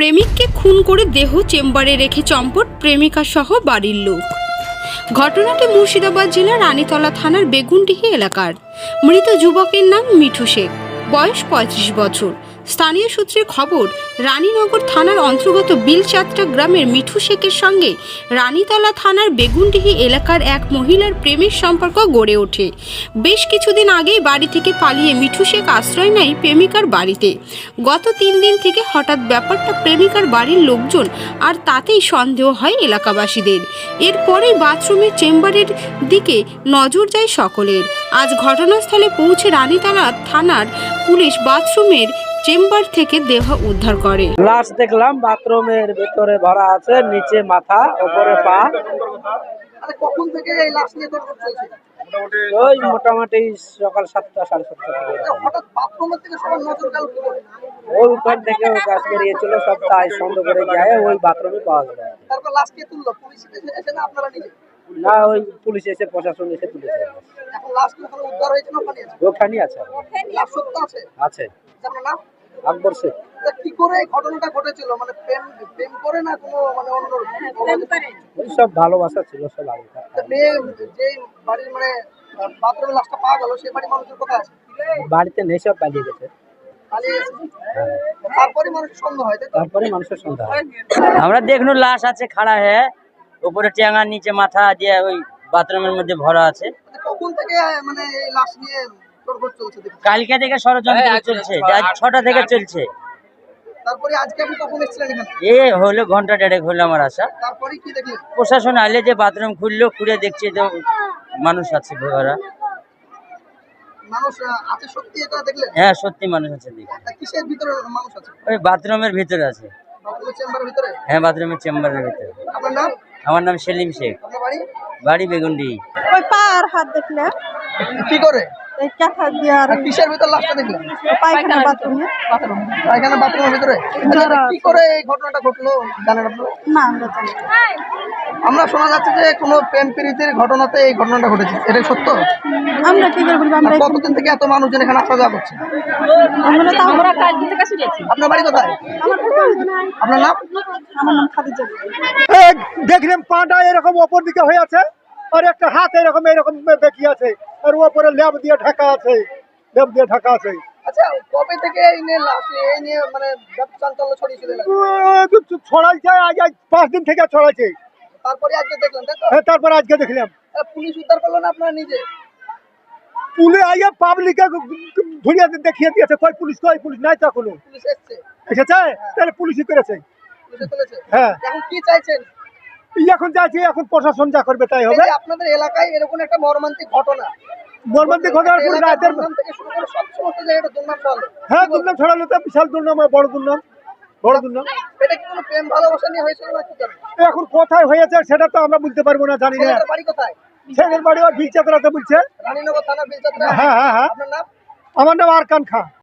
প্রেমিককে খুন করে দেহ চেম্বারে রেখে চম্পট প্রেমিকা সহ বাড়ির লোক। ঘটনাটি মুর্শিদাবাদ জেলার রানীতলা থানার বেগুনডিহি এলাকার। মৃত যুবকের নাম মিঠু শেখ। বয়স পঁয়ত্রিশ বছর। স্থানীয় সূত্রে খবর, রানীনগর থানার অন্তর্গত বিলচাত্রা গ্রামের মিঠু শেখের সঙ্গে রানীতলা থানার বেগুনডিহি এলাকার এক মহিলার প্রেমের সম্পর্ক গড়ে ওঠে। বেশ কিছুদিন আগেই বাড়ি থেকে পালিয়ে মিঠু শেখ আশ্রয় নেয় প্রেমিকার বাড়িতে। গত তিন দিন থেকে হঠাৎ ব্যাপারটা প্রেমিকার বাড়ির লোকজন আর তাতেই সন্দেহ হয় এলাকাবাসীদের। এরপরেই বাথরুমের চেম্বারের দিকে নজর যায় সকলের। আজ ঘটনাস্থলে পৌঁছে রানীতলা থানার পুলিশ বাথরুমের চেম্বার থেকে দেহ উদ্ধার করে। লাশ দেখলাম বাথরুমের ভেতরে ভরা আছে নিচে মাথা উপরে পা। কখন থেকে এই লাশ নিয়ে ওই মোটামুটি সকাল সাতটা সাড়ে সাতটা থেকে এটা হঠাৎ বাথরুমের থেকে সবার নজর গেল ওই উপর থেকে ও গাছ বেরিয়েছিল সব তাই সন্দেহ করে যায় ওই বাথরুমে পাওয়া গেল তারপর লাশ কে তুললো পুলিশ এসে এসে না আপনারা নিজে না ওই পুলিশ এসে প্রশাসন এসে তুলেছে। এখন লাশ কি ওখানে উদ্ধার হয়েছে না ওখানে আছে। ওখানে আছে। লাশ সত্য আছে। আছে জানো না আকবর শেখ। কি করে ঘটনাটা ঘটেছিল? মানে প্রেম প্রেম করে না কোনো মানে অন্য ওই সব ভালোবাসা ছিল সব আগেকার। মেয়ে যে বাড়ির মানে বাথরুমের লাশটা পাওয়া গেল সেই বাড়ির মানুষের কথা আছে? বাড়িতে নেই সব পালিয়ে গেছে। পালিয়ে তারপরে মানুষের সন্দেহ হয় তাই তো? তারপরে মানুষের সন্ধ্যা হয়। আমরা দেখল লাশ আছে খাড়া হয়ে উপরে টেঙার নিচে মাথা দিয়ে ওই বাথরুমের মধ্যে ভরা আছে। কখন থেকে মানে লাশ নিয়ে কালকে থেকে ষড়যন্ত্র চলছে। আজ ছটা থেকে চলছে। তারপরে আজকে আপনি কখন এসেছিলেন এখানে? এ হলো ঘণ্টা দেড়েক হলো আমার আশা তারপরে কি দেখলেন? প্রশাসন আইলে যে বাথরুম খুললো খুলে দেখছে যে মানুষ আছে ভরা মানুষ আছে সত্যি এটা দেখলেন? হ্যাঁ সত্যি মানুষ আছে দেখি। কিসের ভিতরে মানুষ আছে? ওই বাথরুমের ভিতরে আছে। বাথরুমের চেম্বারের ভিতরে? হ্যাঁ বাথরুমের চেম্বারের ভিতরে। আপনার নাম? আমার নাম সেলিম শেখ। বাড়ি? বাড়ি বেগুন্ডি। ওই পা হাত দেখলে কি করে? এই দিয়ে আর আর কিসের ভিতর লাশটা দেখলেন? পায়খানা বাথরুমে। এখানে বাথরুমের ভিতরে? কি করে এই ঘটনাটা ঘটলো জানেন আপনারা? না আমরা জানি আমরা শোনা যাচ্ছে যে কোনো প্রেম প্রীতির ঘটনাতে এই ঘটনাটা ঘটেছে। এটা সত্য? আমরা কি করে বলব? আমরা কতদিন থেকে এত মানুষজন এখানে আসা যাওয়া করছে? আমরা তো আমরা আপনার বাড়ি কোথায়? আপনার নাম? আমার নাম খাদিজা। দেখলাম পাটা এরকম অপর দিকে হয়ে আছে। আর একটা হাত এরকম এরকম বেঁকি আছে। আর ওপরে ল্যাব দিয়ে ঢাকা আছে। ল্যাব দিয়ে ঢাকা আছে। আচ্ছা কবে থেকে এই নিয়ে এই নিয়ে মানে চাঞ্চল্য ছড়িয়েছিল ছড়াইছে আজ আজ পাঁচ দিন থেকে ছড়াইছে। তারপরে আজকে দেখলেন তাই হ্যাঁ, তারপর আজকে দেখলাম। পুলিশ উদ্ধার করল না আপনারা নিজে? পুলে আইয়া পাবলিকে ধরিয়ে দেখিয়ে দিয়েছে পুলিশ পুলিশ নাই তা কোনো পুলিশ এসছে? এসেছে? তাহলে পুলিশই করেছে। হ্যাঁ। এখন কি চাইছেন? এখন যাচ্ছে এখন প্রশাসন যা করবে তাই হবে। আপনাদের এলাকায় এরকম একটা মর্মান্তিক ঘটনা। মর্মান্তিক পর রাতের হ্যাঁ দুর্নাম ছড়ালো তো বিশাল দুর্নাম বড় দুর্নাম বড় দুর্নাম। এটা কি কোনো প্রেম ভালোবাসা নিয়ে হয়েছিল না এখন কোথায় হয়েছে সেটা তো আমরা বলতে পারব না জানি না। ছেলেটার বাড়ি কোথায়? ছেলের বাড়ি ওর বিলচাতরাতে বলছে। রানীনগর থানা বিলচাত্রা? হ্যাঁ হ্যাঁ হ্যাঁ। নাম? আমার নাম আরকান খান